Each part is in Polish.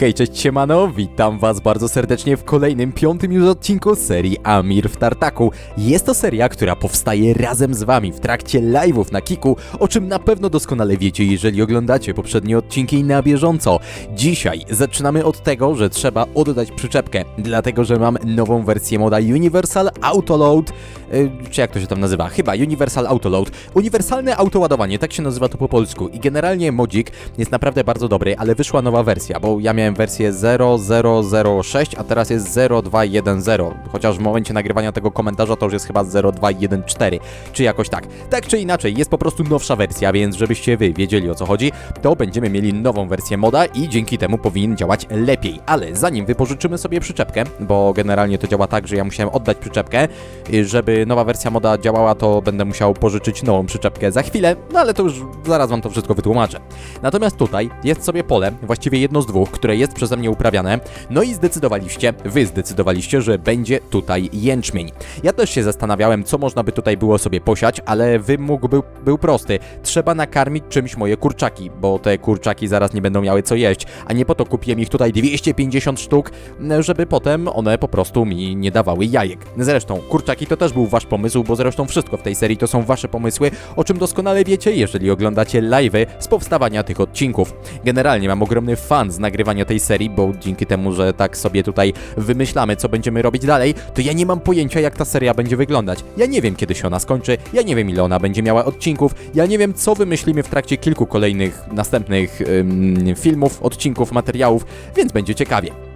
Hej, cześć siemano, witam was bardzo serdecznie w kolejnym, piątym już odcinku serii Amir w Tartaku. Jest to seria, która powstaje razem z wami w trakcie live'ów na Kiku, o czym na pewno doskonale wiecie, jeżeli oglądacie poprzednie odcinki na bieżąco. Dzisiaj zaczynamy od tego, że trzeba oddać przyczepkę, dlatego że mam nową wersję moda Universal Autoload, yy, czy jak to się tam nazywa? Chyba Universal Autoload. Uniwersalne autoładowanie, tak się nazywa to po polsku. I generalnie modzik jest naprawdę bardzo dobry, ale wyszła nowa wersja, bo ja miałem wersję 0006, a teraz jest 0210. Chociaż w momencie nagrywania tego komentarza to już jest chyba 0214, czy jakoś tak. Tak czy inaczej, jest po prostu nowsza wersja, więc żebyście wy wiedzieli o co chodzi, to będziemy mieli nową wersję moda i dzięki temu powinien działać lepiej. Ale zanim wypożyczymy sobie przyczepkę, bo generalnie to działa tak, że ja musiałem oddać przyczepkę, y, żeby nowa wersja moda działała, to będę musiał pożyczyć nową przyczepkę za chwilę, no ale to już zaraz wam to wszystko wytłumaczę. Natomiast tutaj jest sobie pole, właściwie jedno z dwóch, które jest przeze mnie uprawiane, no i zdecydowaliście, wy zdecydowaliście, że będzie tutaj jęczmień. Ja też się zastanawiałem, co można by tutaj było sobie posiać, ale wymóg był, był prosty. Trzeba nakarmić czymś moje kurczaki, bo te kurczaki zaraz nie będą miały co jeść, a nie po to kupiłem ich tutaj 250 sztuk, żeby potem one po prostu mi nie dawały jajek. Zresztą, kurczaki to też był wasz pomysł, bo zresztą wszystko w tej serii to są wasze pomysły, o czym doskonale wiecie, jeżeli oglądacie live'y z powstawania tych odcinków. Generalnie mam ogromny fan z nagrywania tej serii, bo dzięki temu, że tak sobie tutaj wymyślamy, co będziemy robić dalej, to ja nie mam pojęcia, jak ta seria będzie wyglądać. Ja nie wiem, kiedy się ona skończy, ja nie wiem, ile ona będzie miała odcinków, ja nie wiem, co wymyślimy w trakcie kilku kolejnych, następnych ym, filmów, odcinków, materiałów, więc będzie ciekawie.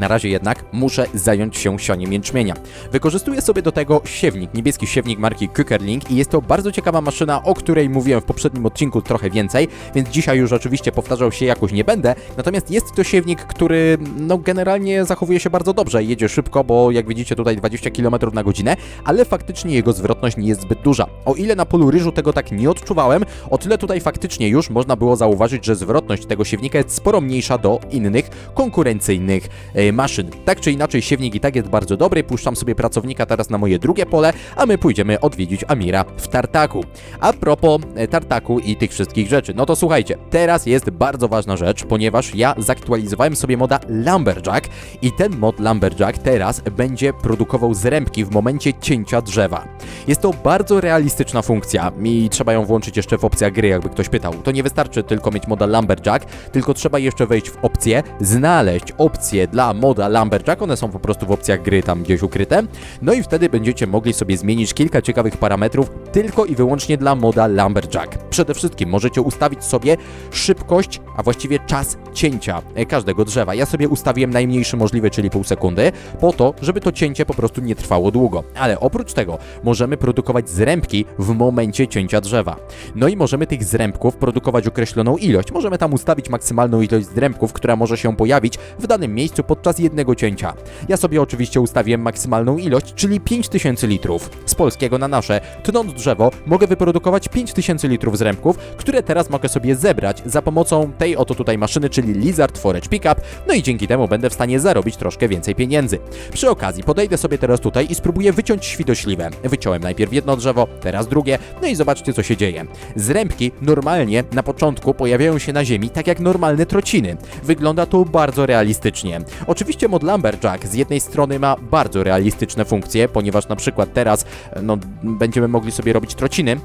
Na razie jednak muszę zająć się sianiem jęczmienia. Wykorzystuję sobie do tego siewnik, niebieski siewnik marki Kukerling i jest to bardzo ciekawa maszyna, o której mówiłem w poprzednim odcinku trochę więcej, więc dzisiaj już oczywiście powtarzał się jakoś nie będę, natomiast jest to siewnik, który no generalnie zachowuje się bardzo dobrze, jedzie szybko, bo jak widzicie tutaj 20 km na godzinę, ale faktycznie jego zwrotność nie jest zbyt duża. O ile na polu ryżu tego tak nie odczuwałem, o tyle tutaj faktycznie już można było zauważyć, że zwrotność tego siewnika jest sporo mniejsza do innych konkurencyjnych e, maszyn. Tak czy inaczej, siewnik i tak jest bardzo dobry. Puszczam sobie pracownika teraz na moje drugie pole, a my pójdziemy odwiedzić Amira w Tartaku. A propos e, Tartaku i tych wszystkich rzeczy, no to słuchajcie, teraz jest bardzo ważna rzecz, ponieważ ja zaktualizowałem sobie moda Lumberjack i ten mod Lumberjack teraz będzie produkował zrębki w momencie cięcia drzewa. Jest to bardzo realistyczna funkcja i trzeba ją włączyć jeszcze w opcjach gry, jakby ktoś pytał. To nie wystarczy tylko mieć moda Lumberjack, tylko trzeba jeszcze wejść w opcję, znaleźć opcję dla moda Lumberjack, one są po prostu w opcjach gry tam gdzieś ukryte, no i wtedy będziecie mogli sobie zmienić kilka ciekawych parametrów tylko i wyłącznie dla moda Lumberjack. Przede wszystkim możecie ustawić sobie szybkość, a właściwie czas cięcia e, każdego drzewa. Ja sobie ustawiłem najmniejszy możliwy, czyli pół sekundy, po to, żeby to cięcie po prostu nie trwało długo. Ale oprócz tego możemy produkować zrębki w momencie cięcia drzewa. No i możemy tych zrębków produkować określoną ilość. Możemy tam ustawić maksymalną ilość zrębków, która może się pojawić w danym miejscu podczas jednego cięcia. Ja sobie oczywiście ustawiłem maksymalną ilość, czyli 5000 litrów. Z polskiego na nasze, tnąc drzewo, mogę wyprodukować 5000 litrów zrębków, które teraz mogę sobie zebrać za pomocą tej oto tutaj maszyny, czyli Lizard Forage Pickup, no i dzięki temu będę w stanie zarobić troszkę więcej pieniędzy. Przy okazji podejdę sobie teraz tutaj i spróbuję wyciąć świtośliwę. Wyciąłem najpierw jedno drzewo, teraz drugie, no i zobaczcie co się dzieje. Zrębki normalnie na początku pojawiają się na ziemi tak jak normalne trociny. Wygląda to bardzo realistycznie. Oczywiście mod Lumberjack z jednej strony ma bardzo realistyczne funkcje, ponieważ na przykład teraz no, będziemy mogli sobie robić trociny,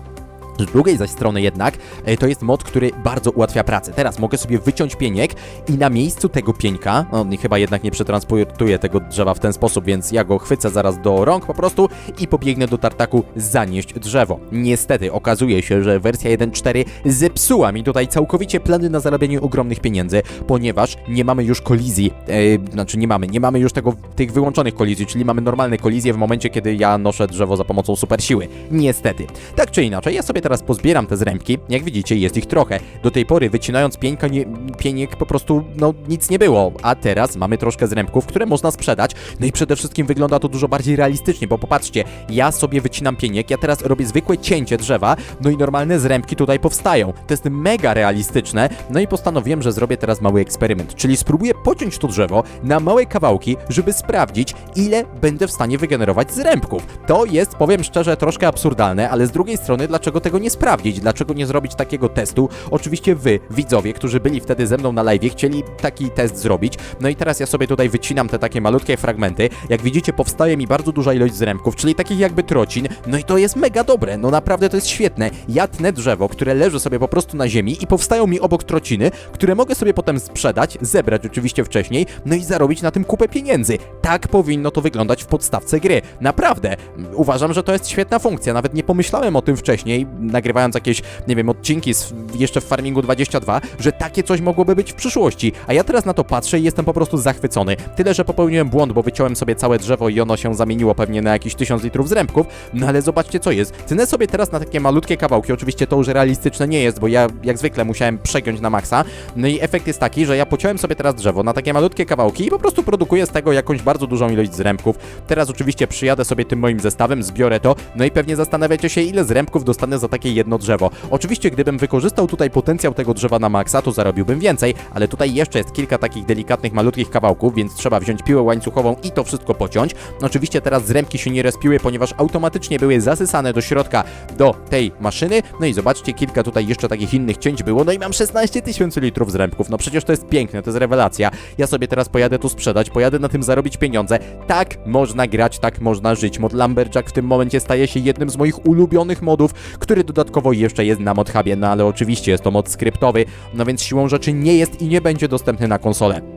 z drugiej zaś strony jednak e, to jest mod, który bardzo ułatwia pracę. Teraz mogę sobie wyciąć pieniek i na miejscu tego pieńka, no nie, chyba jednak nie przetransportuję tego drzewa w ten sposób, więc ja go chwycę zaraz do rąk po prostu i pobiegnę do tartaku zanieść drzewo. Niestety okazuje się, że wersja 1.4 zepsuła mi tutaj całkowicie plany na zarabianie ogromnych pieniędzy, ponieważ nie mamy już kolizji, e, znaczy nie mamy, nie mamy już tego, tych wyłączonych kolizji, czyli mamy normalne kolizje w momencie, kiedy ja noszę drzewo za pomocą super siły. Niestety. Tak czy inaczej, ja sobie teraz pozbieram te zrębki. Jak widzicie, jest ich trochę. Do tej pory wycinając pieńka, nie, pieniek po prostu, no nic nie było. A teraz mamy troszkę zrębków, które można sprzedać. No i przede wszystkim wygląda to dużo bardziej realistycznie, bo popatrzcie, ja sobie wycinam pieniek, ja teraz robię zwykłe cięcie drzewa, no i normalne zrębki tutaj powstają. To jest mega realistyczne. No i postanowiłem, że zrobię teraz mały eksperyment, czyli spróbuję pociąć to drzewo na małe kawałki, żeby sprawdzić, ile będę w stanie wygenerować zrębków. To jest, powiem szczerze, troszkę absurdalne, ale z drugiej strony, dlaczego tego dlaczego nie sprawdzić, dlaczego nie zrobić takiego testu? Oczywiście wy, widzowie, którzy byli wtedy ze mną na live, chcieli taki test zrobić. No i teraz ja sobie tutaj wycinam te takie malutkie fragmenty. Jak widzicie, powstaje mi bardzo duża ilość zrębków, czyli takich jakby trocin. No i to jest mega dobre, no naprawdę to jest świetne. Ja tnę drzewo, które leży sobie po prostu na ziemi i powstają mi obok trociny, które mogę sobie potem sprzedać, zebrać oczywiście wcześniej, no i zarobić na tym kupę pieniędzy. Tak powinno to wyglądać w podstawce gry. Naprawdę. Uważam, że to jest świetna funkcja. Nawet nie pomyślałem o tym wcześniej, nagrywając jakieś, nie wiem, odcinki z, jeszcze w Farmingu 22, że takie coś mogłoby być w przyszłości. A ja teraz na to patrzę i jestem po prostu zachwycony. Tyle, że popełniłem błąd, bo wyciąłem sobie całe drzewo i ono się zamieniło pewnie na jakieś 1000 litrów zrębków. No ale zobaczcie co jest. Tnę sobie teraz na takie malutkie kawałki. Oczywiście to już realistyczne nie jest, bo ja jak zwykle musiałem przegiąć na maksa. No i efekt jest taki, że ja pociąłem sobie teraz drzewo na takie malutkie kawałki i po prostu produkuję z tego jakąś bardzo dużą ilość zrębków. Teraz oczywiście przyjadę sobie tym moim zestawem, zbiorę to, no i pewnie zastanawiacie się, ile zrębków dostanę za takie jedno drzewo. Oczywiście, gdybym wykorzystał tutaj potencjał tego drzewa na maksa, to zarobiłbym więcej, ale tutaj jeszcze jest kilka takich delikatnych, malutkich kawałków, więc trzeba wziąć piłę łańcuchową i to wszystko pociąć. Oczywiście teraz zrębki się nie respiły, ponieważ automatycznie były zasysane do środka do tej maszyny. No i zobaczcie, kilka tutaj jeszcze takich innych cięć było, no i mam 16 tysięcy litrów zrębków. No przecież to jest piękne, to jest rewelacja. Ja sobie teraz pojadę tu sprzedać, pojadę na tym zarobić pieniądze. Tak można grać, tak można żyć. Mod Lumberjack w tym momencie staje się jednym z moich ulubionych modów, który dodatkowo jeszcze jest na ModHubie, no ale oczywiście jest to mod skryptowy, no więc siłą rzeczy nie jest i nie będzie dostępny na konsolę.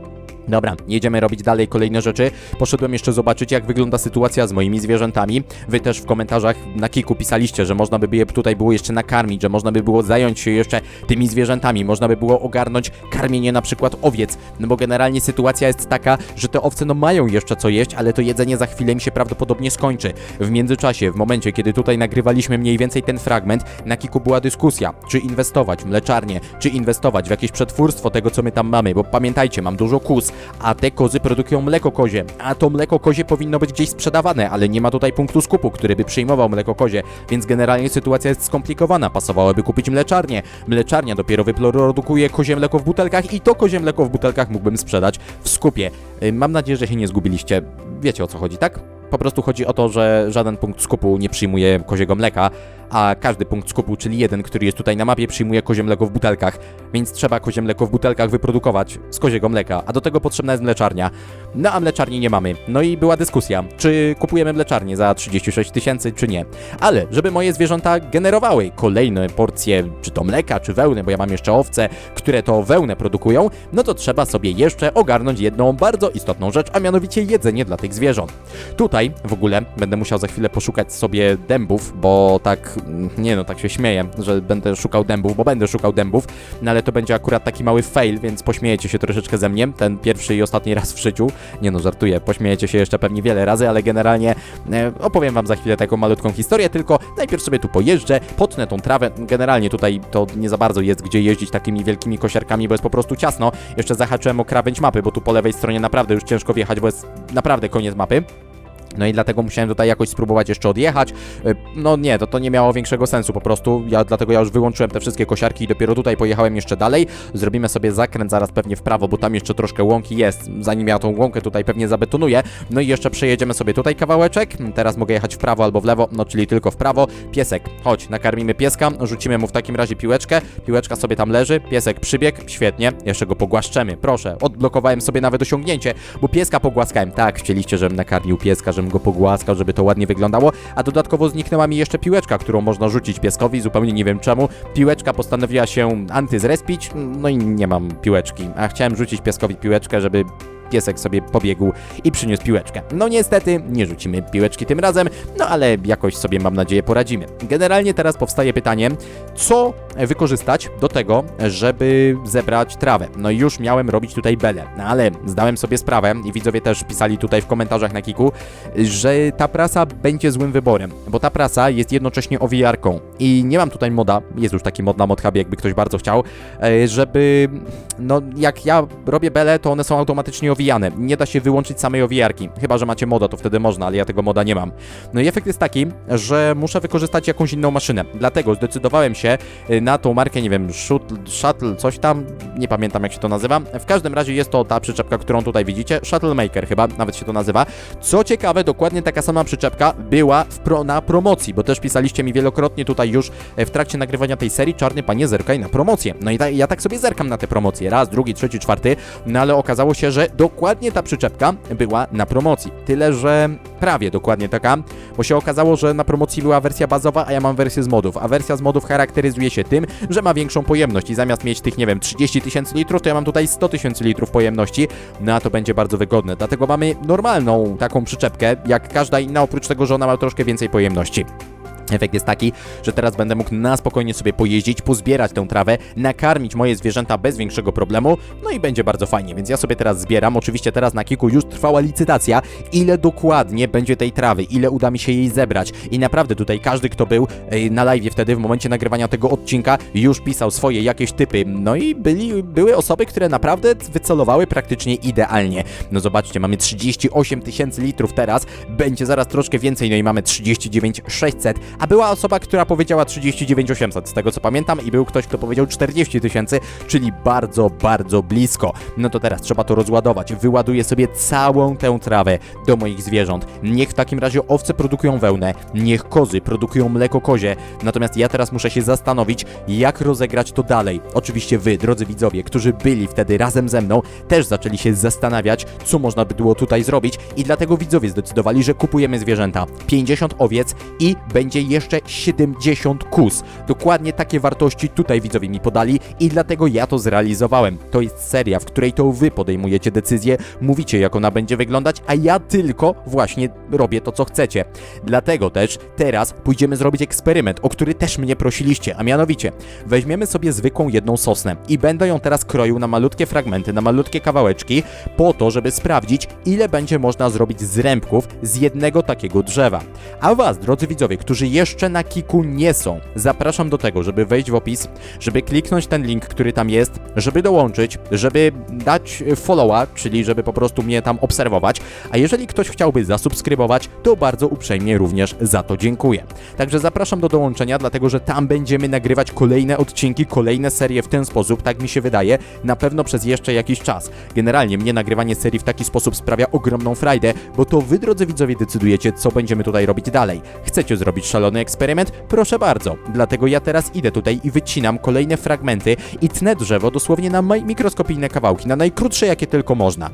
Dobra, jedziemy robić dalej kolejne rzeczy. Poszedłem jeszcze zobaczyć, jak wygląda sytuacja z moimi zwierzętami. Wy też w komentarzach na Kiku pisaliście, że można by je tutaj było jeszcze nakarmić, że można by było zająć się jeszcze tymi zwierzętami, można by było ogarnąć karmienie na przykład owiec, no bo generalnie sytuacja jest taka, że te owce no mają jeszcze co jeść, ale to jedzenie za chwilę im się prawdopodobnie skończy. W międzyczasie, w momencie, kiedy tutaj nagrywaliśmy mniej więcej ten fragment, na Kiku była dyskusja, czy inwestować w mleczarnię, czy inwestować w jakieś przetwórstwo tego, co my tam mamy, bo pamiętajcie, mam dużo kóz, a te kozy produkują mleko kozie, a to mleko kozie powinno być gdzieś sprzedawane, ale nie ma tutaj punktu skupu, który by przyjmował mleko kozie, więc generalnie sytuacja jest skomplikowana. Pasowałoby kupić mleczarnię. Mleczarnia dopiero wyprodukuje kozie mleko w butelkach i to kozie mleko w butelkach mógłbym sprzedać w skupie. Y, Mam nadzieję, że się nie zgubiliście. Wiecie o co chodzi, tak? Po prostu chodzi o to, że żaden punkt skupu nie przyjmuje koziego mleka, a każdy punkt skupu, czyli jeden, który jest tutaj na mapie, przyjmuje kozie mleko w butelkach, więc trzeba kozie mleko w butelkach wyprodukować z koziego mleka, a do tego potrzebna jest mleczarnia. No a mleczarni nie mamy. No i była dyskusja, czy kupujemy mleczarnię za 36 tysięcy, czy nie. Ale żeby moje zwierzęta generowały kolejne porcje, czy to mleka, czy wełny, bo ja mam jeszcze owce, które to wełnę produkują, no to trzeba sobie jeszcze ogarnąć jedną bardzo istotną rzecz, a mianowicie jedzenie dla tych zwierząt. Tutaj w ogóle będę musiał za chwilę poszukać sobie dębów, bo tak, mm, nie no, tak się śmieję, że będę szukał dębów, bo będę szukał dębów, no ale to będzie akurat taki mały fail, więc pośmiejecie się troszeczkę ze mnie, ten pierwszy i ostatni raz w życiu. Nie no, żartuję, pośmiejecie się jeszcze pewnie wiele razy, ale generalnie e, opowiem wam za chwilę taką malutką historię, tylko najpierw sobie tu pojeżdżę, potnę tą trawę, generalnie tutaj to nie za bardzo jest gdzie jeździć takimi wielkimi kosiarkami, bo jest po prostu ciasno. Jeszcze zahaczyłem o krawędź mapy, bo tu po lewej stronie naprawdę już ciężko wjechać, bo jest naprawdę koniec mapy. No i dlatego musiałem tutaj jakoś spróbować jeszcze odjechać. Y, No nie, to, to nie miało większego sensu po prostu. Ja dlatego ja już wyłączyłem te wszystkie kosiarki i dopiero tutaj pojechałem jeszcze dalej. Zrobimy sobie zakręt zaraz pewnie w prawo, bo tam jeszcze troszkę łąki jest. Zanim ja tą łąkę tutaj pewnie zabetonuję. No i jeszcze przejedziemy sobie tutaj kawałeczek. Teraz mogę jechać w prawo albo w lewo, no czyli tylko w prawo. Piesek, chodź, nakarmimy pieska, rzucimy mu w takim razie piłeczkę. Piłeczka sobie tam leży, piesek przybiegł, świetnie. Jeszcze go pogłaszczemy, proszę. Odblokowałem sobie nawet osiągnięcie, bo pieska pogłaskałem. Tak, chcieliście, żebym nakarmił pieska, żebym go pogłaskał, żeby to ładnie wyglądało, a dodatkowo zniknęła mi jeszcze piłeczka, którą można rzucić pieskowi, zupełnie nie wiem czemu. Piłeczka postanowiła się antyzrespić, no i nie mam piłeczki, a chciałem rzucić pieskowi piłeczkę, żeby piesek sobie pobiegł i przyniósł piłeczkę. No niestety, nie rzucimy piłeczki tym razem, no ale jakoś sobie mam nadzieję poradzimy. Generalnie teraz powstaje pytanie, co wykorzystać do tego, żeby zebrać trawę. No i już miałem robić tutaj belę, no ale zdałem sobie sprawę i widzowie też pisali tutaj w komentarzach na Kiku, że ta prasa będzie złym wyborem, bo ta prasa jest jednocześnie owijarką i nie mam tutaj moda, jest już taki mod na ModHubie, jakby ktoś bardzo chciał, e, żeby, no jak ja robię belę, to one są automatycznie owijane. Nie da się wyłączyć samej owijarki. Chyba, że macie moda, to wtedy można, ale ja tego moda nie mam. No i efekt jest taki, że muszę wykorzystać jakąś inną maszynę. Dlatego zdecydowałem się y, na tą markę, nie wiem, shuttle, coś tam, nie pamiętam jak się to nazywa. W każdym razie jest to ta przyczepka, którą tutaj widzicie, Shuttle Maker chyba, nawet się to nazywa. Co ciekawe, dokładnie taka sama przyczepka była pro, na promocji, bo też pisaliście mi wielokrotnie tutaj już e, w trakcie nagrywania tej serii, czarny panie zerkaj na promocję. No i ta, ja tak sobie zerkam na te promocje, raz, drugi, trzeci, czwarty, no ale okazało się, że dokładnie ta przyczepka była na promocji. Tyle, że prawie dokładnie taka, bo się okazało, że na promocji była wersja bazowa, a ja mam wersję z modów, a wersja z modów charakteryzuje się tym, że ma większą pojemność i zamiast mieć tych, nie wiem, 30 tysięcy litrów, to ja mam tutaj 100 tysięcy litrów pojemności, no a to będzie bardzo wygodne. Dlatego mamy normalną taką przyczepkę, jak każda inna, oprócz tego, że ona ma troszkę więcej pojemności. Efekt jest taki, że teraz będę mógł na spokojnie sobie pojeździć, pozbierać tę trawę, nakarmić moje zwierzęta bez większego problemu, no i będzie bardzo fajnie, więc ja sobie teraz zbieram. Oczywiście teraz na Kiku już trwała licytacja, ile dokładnie będzie tej trawy, ile uda mi się jej zebrać. I naprawdę tutaj każdy, kto był na live wtedy, w momencie nagrywania tego odcinka, już pisał swoje jakieś typy. No i byli, były osoby, które naprawdę wycelowały praktycznie idealnie. No zobaczcie, mamy 38 tysięcy litrów teraz, będzie zaraz troszkę więcej, no i mamy 39 600, a była osoba, która powiedziała 39 800, z tego co pamiętam, i był ktoś, kto powiedział 40 tysięcy, czyli bardzo, bardzo blisko. No to teraz trzeba to rozładować. Wyładuję sobie całą tę trawę do moich zwierząt. Niech w takim razie owce produkują wełnę, niech kozy produkują mleko kozie. Natomiast ja teraz muszę się zastanowić, jak rozegrać to dalej. Oczywiście wy, drodzy widzowie, którzy byli wtedy razem ze mną, też zaczęli się zastanawiać, co można by było tutaj zrobić i dlatego widzowie zdecydowali, że kupujemy zwierzęta. 50 owiec i będzie jeszcze 70 kus. Dokładnie takie wartości tutaj widzowie mi podali i dlatego ja to zrealizowałem. To jest seria, w której to wy podejmujecie decyzję, mówicie jak ona będzie wyglądać, a ja tylko właśnie robię to, co chcecie. Dlatego też teraz pójdziemy zrobić eksperyment, o który też mnie prosiliście, a mianowicie weźmiemy sobie zwykłą jedną sosnę i będę ją teraz kroił na malutkie fragmenty, na malutkie kawałeczki, po to, żeby sprawdzić, ile będzie można zrobić zrębków z jednego takiego drzewa. A was, drodzy widzowie, którzy jeszcze na Kiku nie są, zapraszam do tego, żeby wejść w opis, żeby kliknąć ten link, który tam jest, żeby dołączyć, żeby dać followa, czyli żeby po prostu mnie tam obserwować, a jeżeli ktoś chciałby zasubskrybować, to bardzo uprzejmie również za to dziękuję. Także zapraszam do dołączenia, dlatego że tam będziemy nagrywać kolejne odcinki, kolejne serie w ten sposób, tak mi się wydaje, na pewno przez jeszcze jakiś czas. Generalnie mnie nagrywanie serii w taki sposób sprawia ogromną frajdę, bo to wy, drodzy widzowie, decydujecie, co będziemy tutaj robić dalej. Chcecie zrobić szalony eksperyment? Proszę bardzo. Dlatego ja teraz idę tutaj i wycinam kolejne fragmenty i tnę drzewo dosłownie na mikroskopijne kawałki, na najkrótsze jakie tylko można.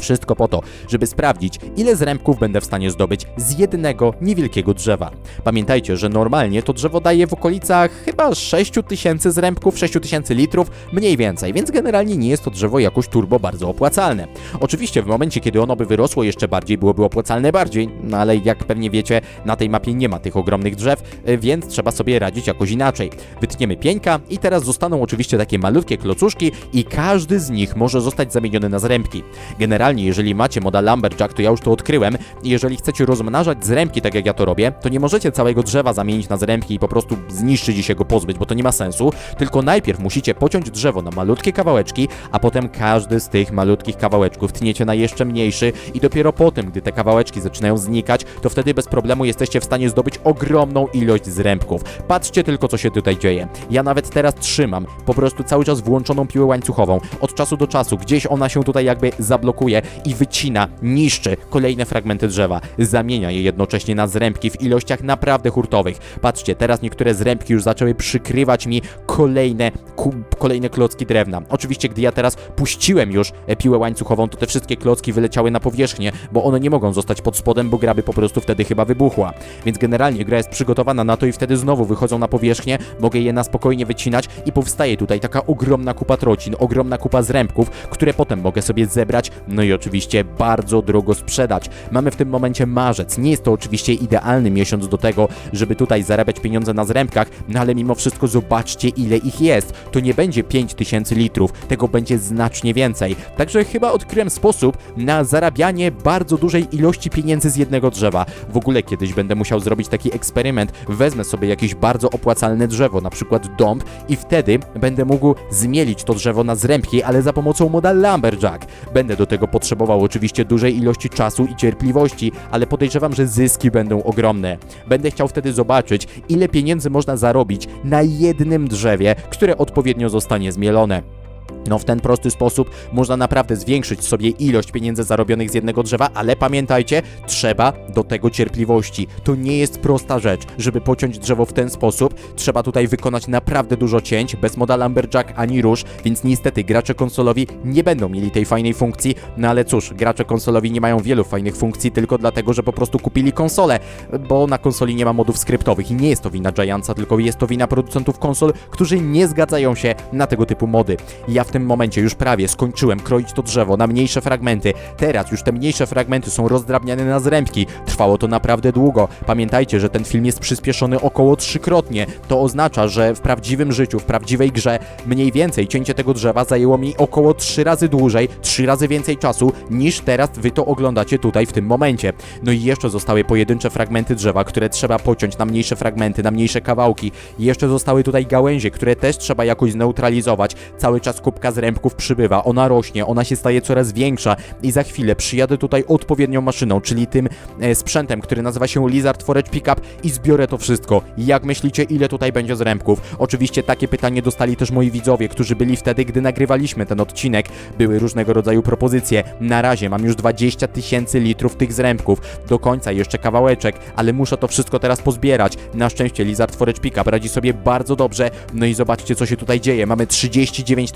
Wszystko po to, żeby sprawdzić, ile zrębków będę w stanie zdobyć z jednego niewielkiego drzewa. Pamiętajcie, że normalnie to drzewo daje w okolicach chyba 6000 zrębków, 6000 litrów, mniej więcej, więc generalnie nie jest to drzewo jakoś turbo bardzo opłacalne. Oczywiście w momencie, kiedy ono by wyrosło jeszcze bardziej, byłoby opłacalne bardziej, no ale jak pewnie wiecie, na tej mapie nie ma tych ogromnych drzew, y, więc trzeba sobie radzić jakoś inaczej. Wytniemy pieńka i teraz zostaną oczywiście takie malutkie klocuszki i każdy z nich może zostać zamieniony na zrębki. Generalnie, jeżeli macie moda Lumberjack, to ja już to odkryłem jeżeli chcecie rozmnażać zrębki, tak jak ja to robię, to nie możecie całego drzewa zamienić na zrębki i po prostu zniszczyć i się go pozbyć, bo to nie ma sensu, tylko najpierw musicie pociąć drzewo na malutkie kawałeczki, a potem każdy z tych malutkich kawałeczków tniecie na jeszcze mniejszy i dopiero potem, gdy te kawałeczki zaczynają znikać, to wtedy bez problemu jesteście w stanie zdobyć ogromną ilość zrębków. Patrzcie tylko, co się tutaj dzieje. Ja nawet teraz trzymam po prostu cały czas włączoną piłę łańcuchową. Od czasu do czasu gdzieś ona się tutaj jakby zablokuje i wycina, niszczy kolejne fragmenty drzewa. Zamienia je jednocześnie na zrębki w ilościach naprawdę hurtowych. Patrzcie, teraz niektóre zrębki już zaczęły przykrywać mi kolejne, kolejne klocki drewna. Oczywiście, gdy ja teraz puściłem już e, piłę łańcuchową, to te wszystkie klocki wyleciały na powierzchnię, bo one nie mogą zostać pod spodem, bo gra by po prostu wtedy chyba wybuchła. Więc generalnie gra jest przygotowana na to i wtedy znowu wychodzą na powierzchnię, mogę je na spokojnie wycinać i powstaje tutaj taka ogromna kupa trocin, ogromna kupa zrębków, które potem mogę sobie zebrać, no i oczywiście bardzo drogo sprzedać. Mamy w tym momencie marzec. Nie jest to oczywiście idealny miesiąc do tego, żeby tutaj zarabiać pieniądze na zrębkach, no ale mimo wszystko zobaczcie ile ich jest. To nie będzie 5000 litrów, tego będzie znacznie więcej. Także chyba odkryłem sposób na zarabianie bardzo dużej ilości pieniędzy z jednego drzewa. W ogóle kiedyś będę musiał zrobić taki eksperyment, wezmę sobie jakieś bardzo opłacalne drzewo, na przykład dąb i wtedy będę mógł zmielić to drzewo na zrębki, ale za pomocą moda Lumberjack. Będę do tego potrzebował oczywiście dużej ilości czasu i cierpliwości, ale podejrzewam, że zyski będą ogromne. Będę chciał wtedy zobaczyć, ile pieniędzy można zarobić na jednym drzewie, które odpowiednio zostanie zmielone. No w ten prosty sposób można naprawdę zwiększyć sobie ilość pieniędzy zarobionych z jednego drzewa, ale pamiętajcie, trzeba do tego cierpliwości. To nie jest prosta rzecz, żeby pociąć drzewo w ten sposób. Trzeba tutaj wykonać naprawdę dużo cięć, bez moda Lumberjack ani róż, więc niestety gracze konsolowi nie będą mieli tej fajnej funkcji, no ale cóż, gracze konsolowi nie mają wielu fajnych funkcji tylko dlatego, że po prostu kupili konsolę, bo na konsoli nie ma modów skryptowych i nie jest to wina Giantsa, tylko jest to wina producentów konsol, którzy nie zgadzają się na tego typu mody. Ja w tym momencie już prawie skończyłem kroić to drzewo na mniejsze fragmenty. Teraz już te mniejsze fragmenty są rozdrabniane na zrębki. Trwało to naprawdę długo. Pamiętajcie, że ten film jest przyspieszony około trzykrotnie. To oznacza, że w prawdziwym życiu, w prawdziwej grze mniej więcej cięcie tego drzewa zajęło mi około trzy razy dłużej, trzy razy więcej czasu niż teraz wy to oglądacie tutaj w tym momencie. No i jeszcze zostały pojedyncze fragmenty drzewa, które trzeba pociąć na mniejsze fragmenty, na mniejsze kawałki. I jeszcze zostały tutaj gałęzie, które też trzeba jakoś zneutralizować. Cały czas zrębków przybywa, ona rośnie, ona się staje coraz większa i za chwilę przyjadę tutaj odpowiednią maszyną, czyli tym e, sprzętem, który nazywa się Lizard Forage Pickup i zbiorę to wszystko. Jak myślicie, ile tutaj będzie zrębków? Oczywiście takie pytanie dostali też moi widzowie, którzy byli wtedy, gdy nagrywaliśmy ten odcinek. Były różnego rodzaju propozycje. Na razie mam już 20 tysięcy litrów tych zrębków. Do końca jeszcze kawałeczek, ale muszę to wszystko teraz pozbierać. Na szczęście Lizard Forage Pickup radzi sobie bardzo dobrze. No i zobaczcie, co się tutaj dzieje. Mamy 39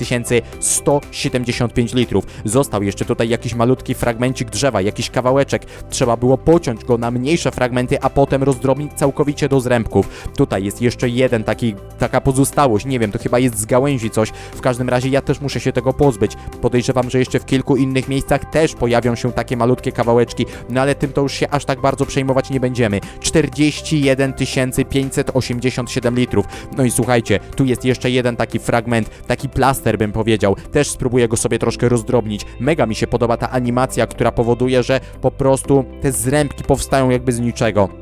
175 litrów. Został jeszcze tutaj jakiś malutki fragmencik drzewa, jakiś kawałeczek. Trzeba było pociąć go na mniejsze fragmenty, a potem rozdrobnić całkowicie do zrębków. Tutaj jest jeszcze jeden taki, taka pozostałość, nie wiem, to chyba jest z gałęzi coś. W każdym razie ja też muszę się tego pozbyć. Podejrzewam, że jeszcze w kilku innych miejscach też pojawią się takie malutkie kawałeczki, no ale tym to już się aż tak bardzo przejmować nie będziemy. 41 587 litrów. No i słuchajcie, tu jest jeszcze jeden taki fragment, taki plaster bym powiedział. Też spróbuję go sobie troszkę rozdrobnić. Mega mi się podoba ta animacja, która powoduje, że po prostu te zrębki powstają jakby z niczego.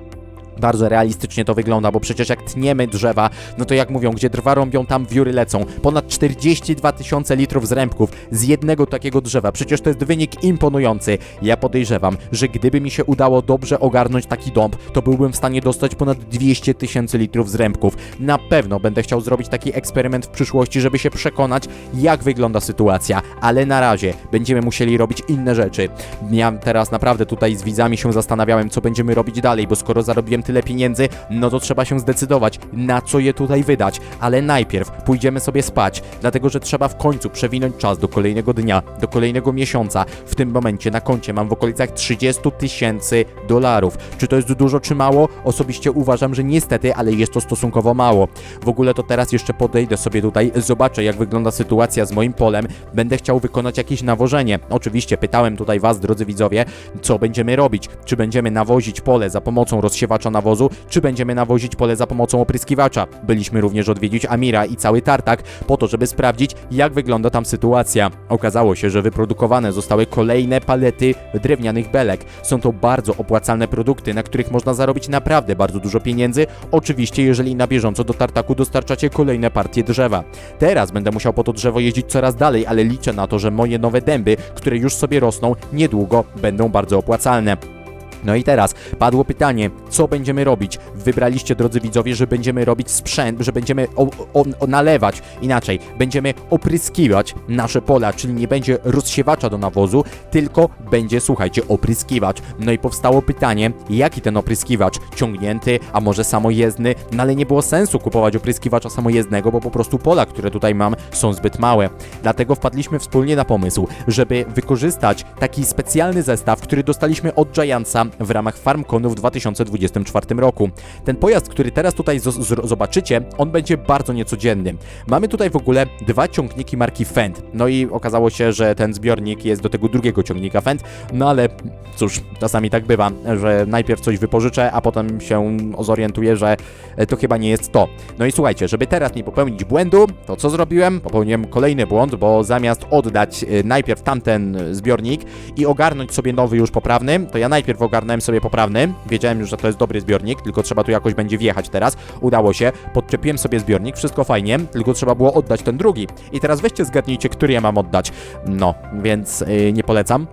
Bardzo realistycznie to wygląda, bo przecież jak tniemy drzewa, no to jak mówią, gdzie drwa rąbią, tam wióry lecą. Ponad 42 tysiące litrów zrębków z jednego takiego drzewa. Przecież to jest wynik imponujący. Ja podejrzewam, że gdyby mi się udało dobrze ogarnąć taki dąb, to byłbym w stanie dostać ponad 200 tysięcy litrów zrębków. Na pewno będę chciał zrobić taki eksperyment w przyszłości, żeby się przekonać, jak wygląda sytuacja, ale na razie będziemy musieli robić inne rzeczy. Ja teraz naprawdę tutaj z widzami się zastanawiałem, co będziemy robić dalej, bo skoro zarobiłem tyle pieniędzy, no to trzeba się zdecydować, na co je tutaj wydać. Ale najpierw pójdziemy sobie spać, dlatego że trzeba w końcu przewinąć czas do kolejnego dnia, do kolejnego miesiąca. W tym momencie na koncie mam w okolicach 30 tysięcy dolarów. Czy to jest dużo, czy mało? Osobiście uważam, że niestety, ale jest to stosunkowo mało. W ogóle to teraz jeszcze podejdę sobie tutaj, zobaczę jak wygląda sytuacja z moim polem. Będę chciał wykonać jakieś nawożenie. Oczywiście pytałem tutaj Was, drodzy widzowie, co będziemy robić. Czy będziemy nawozić pole za pomocą rozsiewacza nawozu, czy będziemy nawozić pole za pomocą opryskiwacza. Byliśmy również odwiedzić Amira i cały tartak po to, żeby sprawdzić, jak wygląda tam sytuacja. Okazało się, że wyprodukowane zostały kolejne palety drewnianych belek. Są to bardzo opłacalne produkty, na których można zarobić naprawdę bardzo dużo pieniędzy. Oczywiście, jeżeli na bieżąco do tartaku dostarczacie kolejne partie drzewa. Teraz będę musiał po to drzewo jeździć coraz dalej, ale liczę na to, że moje nowe dęby, które już sobie rosną, niedługo będą bardzo opłacalne. No i teraz padło pytanie, co będziemy robić? Wybraliście, drodzy widzowie, że będziemy robić sprzęt, że będziemy o, o, o nalewać, inaczej, będziemy opryskiwać nasze pola, czyli nie będzie rozsiewacza do nawozu, tylko będzie, słuchajcie, opryskiwacz. No i powstało pytanie, jaki ten opryskiwacz? Ciągnięty, a może samojezdny? No ale nie było sensu kupować opryskiwacza samojezdnego, bo po prostu pola, które tutaj mam, są zbyt małe. Dlatego wpadliśmy wspólnie na pomysł, żeby wykorzystać taki specjalny zestaw, który dostaliśmy od Giantsa w ramach FarmConu w 2024 roku. Ten pojazd, który teraz tutaj zobaczycie, on będzie bardzo niecodzienny. Mamy tutaj w ogóle dwa ciągniki marki Fendt. No i okazało się, że ten zbiornik jest do tego drugiego ciągnika Fendt, no ale cóż, czasami tak bywa, że najpierw coś wypożyczę, a potem się zorientuję, że e, to chyba nie jest to. No i słuchajcie, żeby teraz nie popełnić błędu, to co zrobiłem? Popełniłem kolejny błąd, bo zamiast oddać e, najpierw tamten zbiornik i ogarnąć sobie nowy już poprawny, to ja najpierw ogarnąłem sobie poprawny. Wiedziałem już, że to jest dobry zbiornik, tylko trzeba tu jakoś będzie wjechać teraz. Udało się, podczepiłem sobie zbiornik, wszystko fajnie, tylko trzeba było oddać ten drugi. I teraz weźcie zgadnijcie, który ja mam oddać. No, więc yy, nie polecam.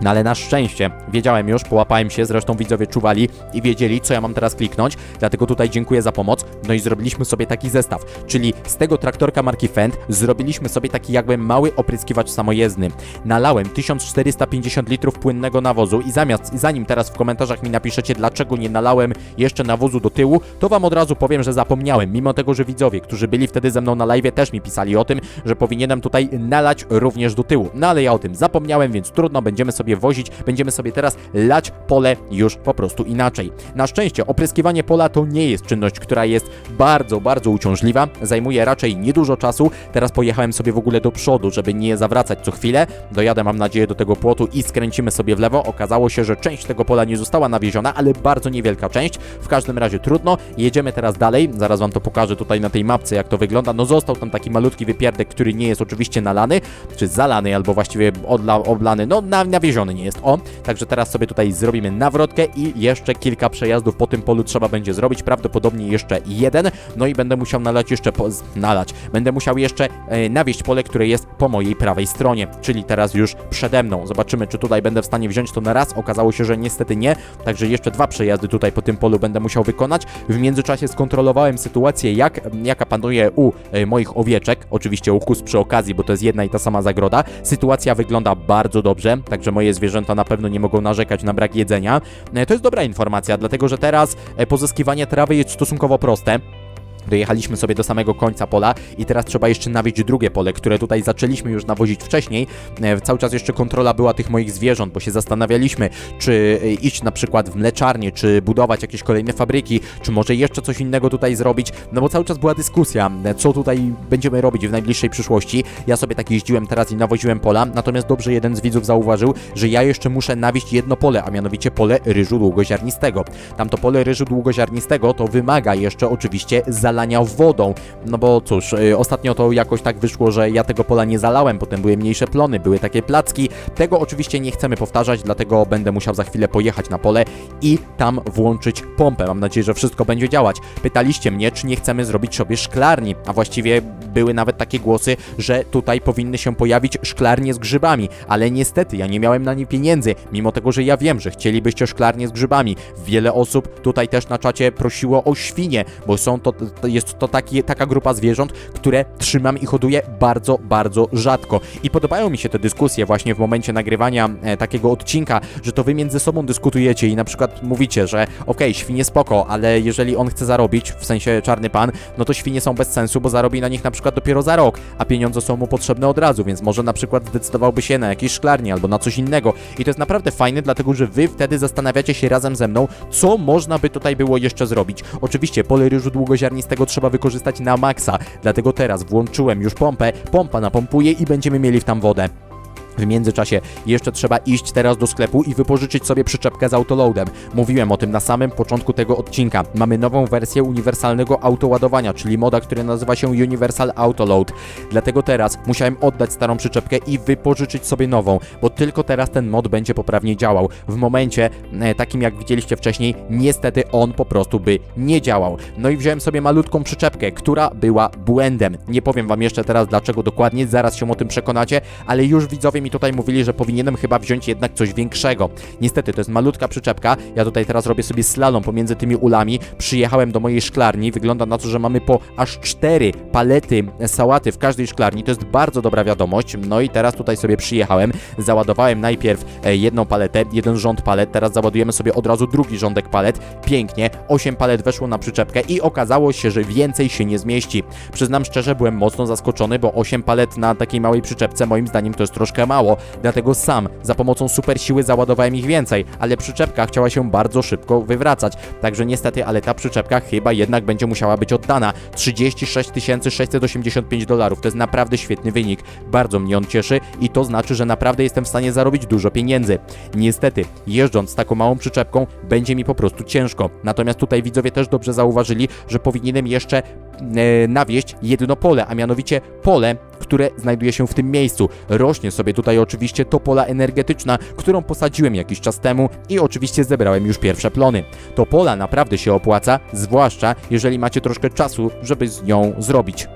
No ale na szczęście wiedziałem już, połapałem się, zresztą widzowie czuwali i wiedzieli, co ja mam teraz kliknąć, dlatego tutaj dziękuję za pomoc. No i zrobiliśmy sobie taki zestaw, czyli z tego traktorka marki Fendt zrobiliśmy sobie taki jakby mały opryskiwacz samojezdny. Nalałem 1450 litrów płynnego nawozu i zamiast, zanim teraz w komentarzach mi napiszecie, dlaczego nie nalałem jeszcze nawozu do tyłu, to wam od razu powiem, że zapomniałem, mimo tego, że widzowie, którzy byli wtedy ze mną na live, też mi pisali o tym, że powinienem tutaj nalać również do tyłu. No ale ja o tym zapomniałem, więc trudno, będziemy sobie wozić, będziemy sobie teraz lać pole już po prostu inaczej. Na szczęście opryskiwanie pola to nie jest czynność, która jest bardzo, bardzo uciążliwa, zajmuje raczej niedużo czasu. Teraz pojechałem sobie w ogóle do przodu, żeby nie zawracać co chwilę. Dojadę, mam nadzieję, do tego płotu i skręcimy sobie w lewo. Okazało się, że część tego pola nie została nawieziona, ale bardzo niewielka część. W każdym razie trudno. Jedziemy teraz dalej. Zaraz wam to pokażę tutaj na tej mapce, jak to wygląda. No został tam taki malutki wypierdek, który nie jest oczywiście nalany, czy zalany, albo właściwie odla, oblany, no na, nie jest. O, także teraz sobie tutaj zrobimy nawrotkę i jeszcze kilka przejazdów po tym polu trzeba będzie zrobić. Prawdopodobnie jeszcze jeden. No i będę musiał nalać jeszcze, po, nalać. Będę musiał jeszcze e, nawieźć pole, które jest po mojej prawej stronie, czyli teraz już przede mną. Zobaczymy, czy tutaj będę w stanie wziąć to na raz. Okazało się, że niestety nie, także jeszcze dwa przejazdy tutaj po tym polu będę musiał wykonać. W międzyczasie skontrolowałem sytuację, jak, jaka panuje u e, moich owieczek. Oczywiście u kus przy okazji, bo to jest jedna i ta sama zagroda. Sytuacja wygląda bardzo dobrze, także moje zwierzęta na pewno nie mogą narzekać na brak jedzenia. E, To jest dobra informacja, dlatego że teraz e, pozyskiwanie trawy jest stosunkowo proste. Dojechaliśmy sobie do samego końca pola i teraz trzeba jeszcze nawieźć drugie pole, które tutaj zaczęliśmy już nawozić wcześniej. E, Cały czas jeszcze kontrola była tych moich zwierząt, bo się zastanawialiśmy, czy e, iść na przykład w mleczarnię, czy budować jakieś kolejne fabryki, czy może jeszcze coś innego tutaj zrobić, no bo cały czas była dyskusja, e, co tutaj będziemy robić w najbliższej przyszłości. Ja sobie tak jeździłem teraz i nawoziłem pola, natomiast dobrze jeden z widzów zauważył, że ja jeszcze muszę nawieźć jedno pole, a mianowicie pole ryżu długoziarnistego. Tamto pole ryżu długoziarnistego to wymaga jeszcze oczywiście zalania wodą, no bo cóż, y, ostatnio to jakoś tak wyszło, że ja tego pola nie zalałem, potem były mniejsze plony, były takie placki. Tego oczywiście nie chcemy powtarzać, dlatego będę musiał za chwilę pojechać na pole i tam włączyć pompę. Mam nadzieję, że wszystko będzie działać. Pytaliście mnie, czy nie chcemy zrobić sobie szklarni, a właściwie były nawet takie głosy, że tutaj powinny się pojawić szklarnie z grzybami, ale niestety ja nie miałem na nie pieniędzy, mimo tego, że ja wiem, że chcielibyście szklarnie z grzybami. Wiele osób tutaj też na czacie prosiło o świnie, bo są to jest to taki, taka grupa zwierząt, które trzymam i hoduję bardzo, bardzo rzadko. I podobają mi się te dyskusje właśnie w momencie nagrywania e, takiego odcinka, że to wy między sobą dyskutujecie i na przykład mówicie, że okej, świnie spoko, ale jeżeli on chce zarobić, w sensie czarny pan, no to świnie są bez sensu, bo zarobi na nich na przykład dopiero za rok, a pieniądze są mu potrzebne od razu, więc może na przykład zdecydowałby się na jakieś szklarnie albo na coś innego. I to jest naprawdę fajne, dlatego że wy wtedy zastanawiacie się razem ze mną, co można by tutaj było jeszcze zrobić. Oczywiście pole ryżu długoziarnistego trzeba wykorzystać na maksa, dlatego teraz włączyłem już pompę, pompa napompuje i będziemy mieli w tam wodę. W międzyczasie jeszcze trzeba iść teraz do sklepu i wypożyczyć sobie przyczepkę z autoloadem. Mówiłem o tym na samym początku tego odcinka. Mamy nową wersję uniwersalnego autoładowania, czyli moda, który nazywa się Universal Autoload. Dlatego teraz musiałem oddać starą przyczepkę i wypożyczyć sobie nową, bo tylko teraz ten mod będzie poprawnie działał. W momencie e, takim jak widzieliście wcześniej, niestety on po prostu by nie działał. No i wziąłem sobie malutką przyczepkę, która była błędem. Nie powiem wam jeszcze teraz dlaczego dokładnie, zaraz się o tym przekonacie, ale już widzowie mi tutaj mówili, że powinienem chyba wziąć jednak coś większego. Niestety, to jest malutka przyczepka. Ja tutaj teraz robię sobie slalom pomiędzy tymi ulami. Przyjechałem do mojej szklarni. Wygląda na to, że mamy po aż cztery palety sałaty w każdej szklarni. To jest bardzo dobra wiadomość. No i teraz tutaj sobie przyjechałem. Załadowałem najpierw e, jedną paletę, jeden rząd palet. Teraz załadujemy sobie od razu drugi rządek palet. Pięknie. Osiem palet weszło na przyczepkę i okazało się, że więcej się nie zmieści. Przyznam szczerze, byłem mocno zaskoczony, bo 8 palet na takiej małej przyczepce moim zdaniem to jest troszkę mało, dlatego sam za pomocą super siły załadowałem ich więcej, ale przyczepka chciała się bardzo szybko wywracać. Także niestety, ale ta przyczepka chyba jednak będzie musiała być oddana. 36 685 dolarów to jest naprawdę świetny wynik. Bardzo mnie on cieszy i to znaczy, że naprawdę jestem w stanie zarobić dużo pieniędzy. Niestety, jeżdżąc z taką małą przyczepką, będzie mi po prostu ciężko. Natomiast tutaj widzowie też dobrze zauważyli, że powinienem jeszcze e, nawieść jedno pole, a mianowicie pole, które znajduje się w tym miejscu. Rośnie sobie tutaj oczywiście topola energetyczna, którą posadziłem jakiś czas temu i oczywiście zebrałem już pierwsze plony. Topola naprawdę się opłaca, zwłaszcza jeżeli macie troszkę czasu, żeby z nią zrobić.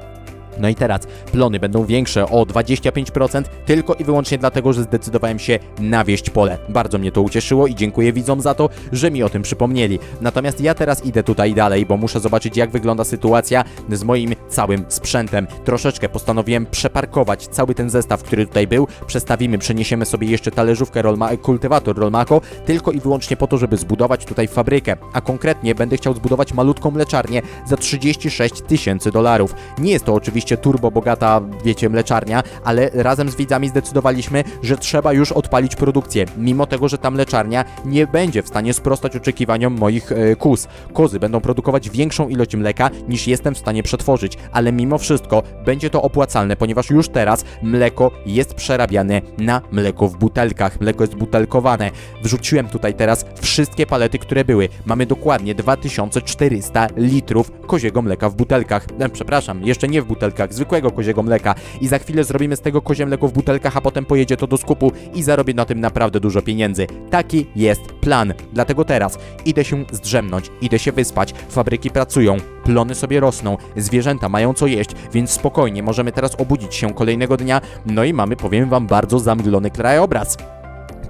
No i teraz plony będą większe o 25% tylko i wyłącznie dlatego, że zdecydowałem się nawieść pole. Bardzo mnie to ucieszyło i dziękuję widzom za to, że mi o tym przypomnieli. Natomiast ja teraz idę tutaj dalej, bo muszę zobaczyć jak wygląda sytuacja z moim całym sprzętem. Troszeczkę postanowiłem przeparkować cały ten zestaw, który tutaj był. Przestawimy, przeniesiemy sobie jeszcze talerzówkę Rolma kultywator Rolmako tylko i wyłącznie po to, żeby zbudować tutaj fabrykę. A konkretnie będę chciał zbudować malutką mleczarnię za 36 tysięcy dolarów. Nie jest to oczywiście turbo bogata, wiecie, mleczarnia, ale razem z widzami zdecydowaliśmy, że trzeba już odpalić produkcję, mimo tego, że ta mleczarnia nie będzie w stanie sprostać oczekiwaniom moich e, kóz. Kozy będą produkować większą ilość mleka niż jestem w stanie przetworzyć, ale mimo wszystko będzie to opłacalne, ponieważ już teraz mleko jest przerabiane na mleko w butelkach. Mleko jest butelkowane. Wrzuciłem tutaj teraz wszystkie palety, które były. Mamy dokładnie 2400 litrów koziego mleka w butelkach. E, przepraszam, jeszcze nie w butelkach, zwykłego koziego mleka. I za chwilę zrobimy z tego kozie mleko w butelkach, a potem pojedzie to do skupu i zarobię na tym naprawdę dużo pieniędzy. Taki jest plan. Dlatego teraz idę się zdrzemnąć, idę się wyspać, fabryki pracują, plony sobie rosną, zwierzęta mają co jeść, więc spokojnie możemy teraz obudzić się kolejnego dnia, no i mamy, powiem wam, bardzo zamglony krajobraz.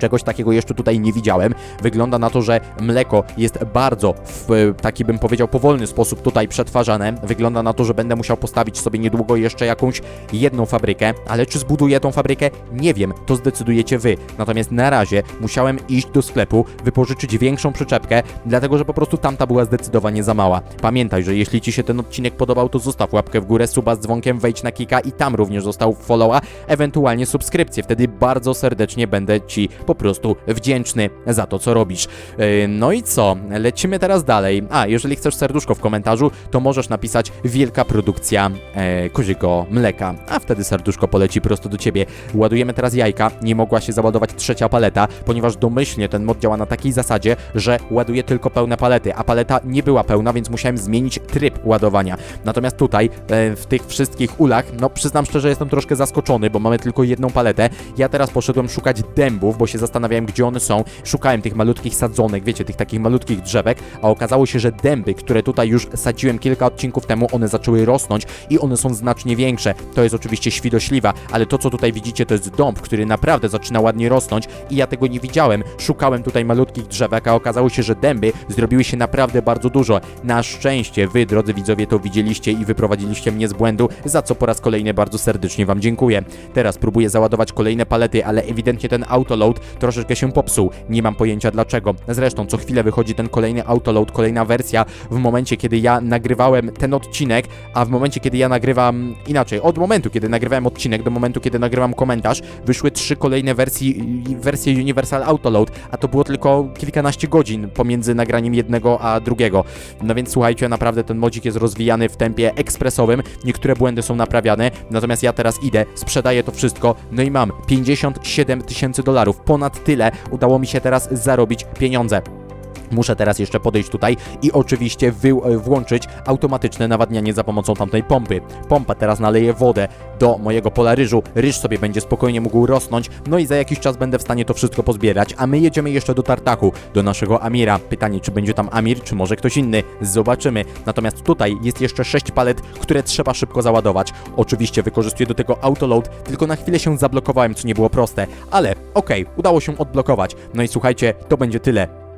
Czegoś takiego jeszcze tutaj nie widziałem. Wygląda na to, że mleko jest bardzo w e, taki bym powiedział powolny sposób tutaj przetwarzane. Wygląda na to, że będę musiał postawić sobie niedługo jeszcze jakąś jedną fabrykę, ale czy zbuduję tą fabrykę? Nie wiem, to zdecydujecie wy. Natomiast na razie musiałem iść do sklepu, wypożyczyć większą przyczepkę, dlatego że po prostu tamta była zdecydowanie za mała. Pamiętaj, że jeśli ci się ten odcinek podobał, to zostaw łapkę w górę, suba z dzwonkiem, wejdź na kika i tam również został followa, ewentualnie subskrypcję. Wtedy bardzo serdecznie będę ci po prostu wdzięczny za to, co robisz. Yy, No i co? Lecimy teraz dalej. A, jeżeli chcesz serduszko w komentarzu, to możesz napisać wielka produkcja e, koziego mleka, a wtedy serduszko poleci prosto do ciebie. Ładujemy teraz jajka. Nie mogła się załadować trzecia paleta, ponieważ domyślnie ten mod działa na takiej zasadzie, że ładuje tylko pełne palety, a paleta nie była pełna, więc musiałem zmienić tryb ładowania. Natomiast tutaj, e, w tych wszystkich ulach, no przyznam szczerze, jestem troszkę zaskoczony, bo mamy tylko jedną paletę. Ja teraz poszedłem szukać dębów, bo się zastanawiałem, gdzie one są. Szukałem tych malutkich sadzonek, wiecie, tych takich malutkich drzewek, a okazało się, że dęby, które tutaj już sadziłem kilka odcinków temu, one zaczęły rosnąć i one są znacznie większe. To jest oczywiście świdośliwa, ale to, co tutaj widzicie, to jest dąb, który naprawdę zaczyna ładnie rosnąć i ja tego nie widziałem. Szukałem tutaj malutkich drzewek, a okazało się, że dęby zrobiły się naprawdę bardzo dużo. Na szczęście wy, drodzy widzowie, to widzieliście i wyprowadziliście mnie z błędu, za co po raz kolejny bardzo serdecznie wam dziękuję. Teraz próbuję załadować kolejne palety, ale ewidentnie ten autoload troszeczkę się popsuł. Nie mam pojęcia dlaczego. Zresztą co chwilę wychodzi ten kolejny autoload, kolejna wersja w momencie, kiedy ja nagrywałem ten odcinek, a w momencie, kiedy ja nagrywam inaczej, od momentu, kiedy nagrywałem odcinek do momentu, kiedy nagrywam komentarz, wyszły trzy kolejne wersji, wersje Universal Autoload, a to było tylko kilkanaście godzin pomiędzy nagraniem jednego a drugiego. No więc słuchajcie, naprawdę ten modzik jest rozwijany w tempie ekspresowym, niektóre błędy są naprawiane, natomiast ja teraz idę, sprzedaję to wszystko, no i mam 57 tysięcy dolarów, ponad tyle udało mi się teraz zarobić pieniądze. Muszę teraz jeszcze podejść tutaj i oczywiście e, włączyć automatyczne nawadnianie za pomocą tamtej pompy. Pompa teraz naleje wodę do mojego pola ryżu, ryż sobie będzie spokojnie mógł rosnąć, no i za jakiś czas będę w stanie to wszystko pozbierać, a my jedziemy jeszcze do Tartaku, do naszego Amira. Pytanie, czy będzie tam Amir, czy może ktoś inny, zobaczymy. Natomiast tutaj jest jeszcze 6 palet, które trzeba szybko załadować. Oczywiście wykorzystuję do tego autoload, tylko na chwilę się zablokowałem, co nie było proste, ale okej, udało się odblokować. No i słuchajcie, to będzie tyle.